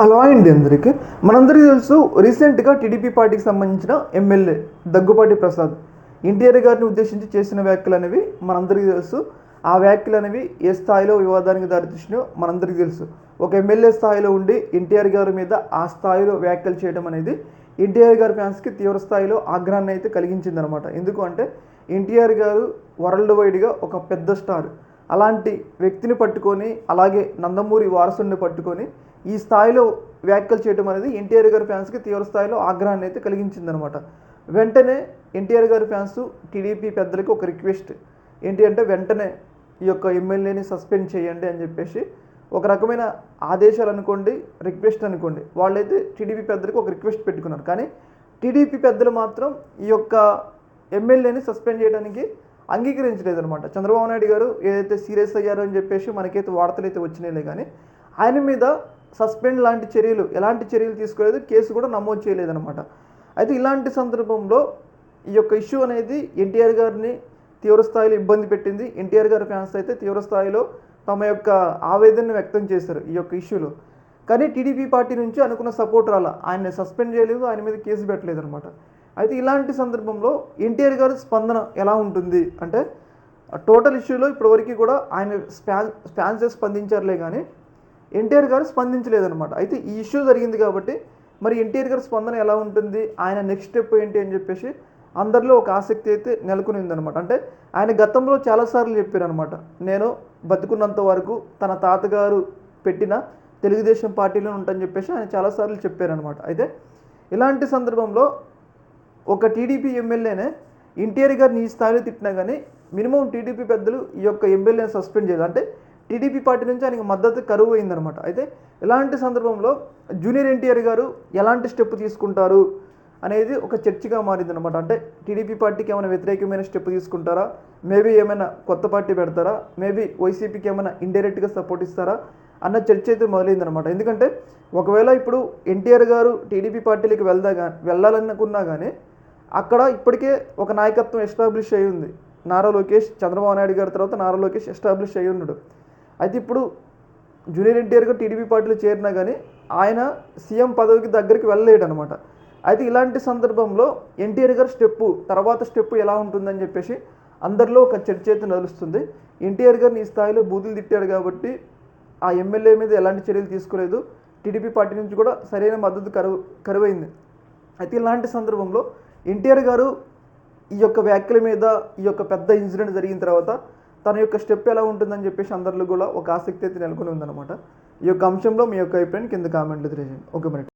Hello అండి అందరికీ. మనందరికీ తెలుసు రీసెంట్గా టీడీపీ పార్టీకి సంబంధించిన ఎమ్మెల్యే దగ్గుపాటి ప్రసాద్. ఎన్టీఆర్ గారిని ఉద్దేశించి చేసిన వ్యాఖ్యలు అనేవి మనందరికీ తెలుసు. ఆ వ్యాఖ్యలు అనేవి ఏ స్థాయిలో వివాదానికి దారితీసినాయో మనందరికీ తెలుసు. ఒక ఎమ్మెల్యే స్థాయిలో ఉండి ఎన్టీఆర్ గారి మీద ఆ స్థాయిలో వ్యాఖ్యలు చేయడం అనేది ఎన్టీఆర్ గారి ఫ్యాన్స్కి తీవ్ర స్థాయిలో ఆగ్రహాన్ని అయితే కలిగించిందనమాట. ఎందుకు అంటే ఎన్టీఆర్ గారు వరల్డ్ వైడ్గా ఒక పెద్ద స్టార్. అలాంటి వ్యక్తిని పట్టుకొని అలాగే నందమూరి వారసుని పట్టుకొని ఈ స్థాయిలో వ్యాఖ్యలు చేయడం అనేది ఎన్టీఆర్ గారి ఫ్యాన్స్కి తీవ్ర స్థాయిలో ఆగ్రహాన్ని అయితే కలిగించిందనమాట. వెంటనే ఎన్టీఆర్ గారి ఫ్యాన్స్ టీడీపీ పెద్దలకి ఒక రిక్వెస్ట్. ఏంటి అంటే వెంటనే ఈ యొక్క ఎమ్మెల్యేని సస్పెండ్ చేయండి అని చెప్పేసి ఒక రకమైన ఆదేశాలు అనుకోండి రిక్వెస్ట్ అనుకోండి. వాళ్ళైతే టీడీపీ పెద్దలకు ఒక రిక్వెస్ట్ పెట్టుకున్నారు. కానీ టీడీపీ పెద్దలు మాత్రం ఈ యొక్క ఎమ్మెల్యేని సస్పెండ్ చేయడానికి అంగీకరించలేదు అనమాట చంద్రబాబు నాయుడు గారు ఏదైతే సీరియస్ అయ్యారో అని చెప్పేసి మనకైతే వార్తలు అయితే వచ్చినాయిలే కానీ ఆయన మీద సస్పెండ్ లాంటి చర్యలు ఎలాంటి చర్యలు తీసుకోలేదు కేసు కూడా నమోదు చేయలేదన్నమాట. అయితే ఇలాంటి సందర్భంలో ఈ యొక్క ఇష్యూ అనేది ఎన్టీఆర్ గారిని తీవ్రస్థాయిలో ఇబ్బంది పెట్టింది. ఎన్టీఆర్ గారి ఫ్యాన్స్ అయితే తీవ్రస్థాయిలో తమ యొక్క ఆవేదనను వ్యక్తం చేశారు ఈ యొక్క ఇష్యూలో. కానీ టీడీపీ పార్టీ నుంచి అనుకున్న సపోర్ట్ రాలా. ఆయన్ని సస్పెండ్ చేయలేదు ఆయన మీద కేసు పెట్టలేదు అనమాట అయితే ఇలాంటి సందర్భంలో ఎన్టీఆర్ గారి స్పందన ఎలా ఉంటుంది? అంటే టోటల్ ఇష్యూలో ఇప్పటివరకు కూడా ఆయన స్పాన్ స్పాన్సర్ స్పందించారులే కానీ ఎన్టీఆర్ గారు స్పందించలేదనమాట అయితే ఈ ఇష్యూ జరిగింది కాబట్టి మరి ఎన్టీఆర్ గారి స్పందన ఎలా ఉంటుంది? ఆయన నెక్స్ట్ స్టెప్ ఏంటి అని చెప్పేసి అందరిలో ఒక ఆసక్తి అయితే నెలకొని ఉందనమాట అంటే ఆయన గతంలో చాలాసార్లు చెప్పారనమాట నేను బతుకున్నంత వరకు తన తాతగారు పెట్టిన తెలుగుదేశం పార్టీలో ఉంటానని చెప్పేసి ఆయన చాలాసార్లు చెప్పారనమాట అయితే ఇలాంటి సందర్భంలో ఒక టీడీపీ ఎమ్మెల్యేనే ఎన్టీఆర్ గారిని ఈ స్థాయిలో తిట్టినా కానీ మినిమం టీడీపీ పెద్దలు ఈ యొక్క ఎమ్మెల్యేని సస్పెండ్ చేయాలి. అంటే టీడీపీ పార్టీ నుంచి ఆయనకి మద్దతు కరువు అయిందనమాట అయితే ఇలాంటి సందర్భంలో జూనియర్ ఎన్టీఆర్ గారు ఎలాంటి స్టెప్ తీసుకుంటారు అనేది ఒక చర్చగా మారిందనమాట అంటే టీడీపీ పార్టీకి ఏమైనా వ్యతిరేకమైన స్టెప్ తీసుకుంటారా? మేబీ ఏమైనా కొత్త పార్టీ పెడతారా? మేబీ వైసీపీకి ఏమైనా ఇండైరెక్ట్గా సపోర్ట్ ఇస్తారా? అన్న చర్చ అయితే మొదలైందనమాట ఎందుకంటే ఒకవేళ ఇప్పుడు ఎన్టీఆర్ గారు టీడీపీ పార్టీలకు వెళ్దా గా వెళ్ళాలనుకున్నా కానీ అక్కడ ఇప్పటికే ఒక నాయకత్వం ఎస్టాబ్లిష్ అయి ఉంది నారా లోకేష్ చంద్రబాబు నాయుడు గారి తర్వాత నారా లోకేష్ ఎస్టాబ్లిష్ అయి ఉన్నాడు అయితే ఇప్పుడు జూనియర్ ఎన్టీఆర్ గారు టీడీపీ పార్టీలో చేరినా కానీ ఆయన సీఎం పదవికి దగ్గరికి వెళ్ళలేడు అనమాట అయితే ఇలాంటి సందర్భంలో ఎన్టీఆర్ గారు స్టెప్పు తర్వాత స్టెప్పు ఎలా ఉంటుందని చెప్పేసి అందరిలో ఒక చర్చ అయితే నడుస్తుంది. ఎన్టీఆర్ గారిని ఈ స్థాయిలో బూతులు తిట్టాడు కాబట్టి ఆ ఎమ్మెల్యే మీద ఎలాంటి చర్యలు తీసుకోలేదు. టీడీపీ పార్టీ నుంచి కూడా సరైన మద్దతు కరువు కరువైంది. అయితే ఇలాంటి సందర్భంలో ఎన్టీఆర్ గారు ఈ యొక్క వ్యాఖ్యల మీద ఈ యొక్క పెద్ద ఇన్సిడెంట్ జరిగిన తర్వాత తన యొక్క స్టెప్ ఎలా ఉంటుందని చెప్పేసి అందరిలో కూడా ఒక ఆసక్తి అయితే నెలకొని ఉందన్నమాట. ఈ యొక్క అంశంలో మీ యొక్క అభిప్రాయం కింద కామెంట్లు తెలియజేయండి. ఓకే మరి.